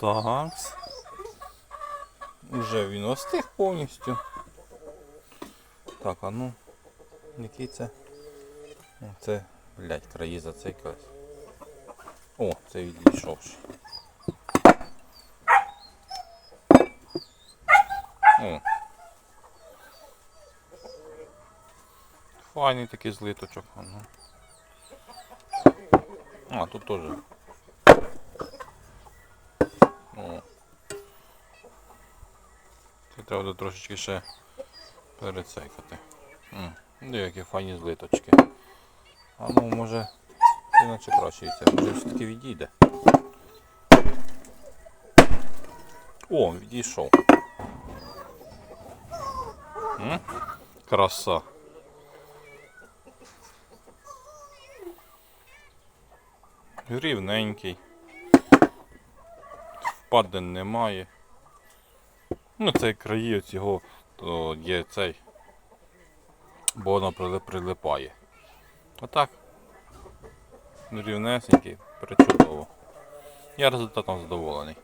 Так. Уже він остиг повністю. Так, а ну. Який це? Це, блядь, краї зациклились. О, це відійшов. Файний такий злиточок. а Ну. А, тут теж. Це треба трошечки ще перецейкати. М, Де які файні злиточки. А ну може це наче краще і це. Може все-таки відійде. О, відійшов. Краса. Рівненький. Впадин немає. Ну, цей краї цього то є цей. Бо воно прилипає. Отак. Рівнесенький, причудово. Я результатом задоволений.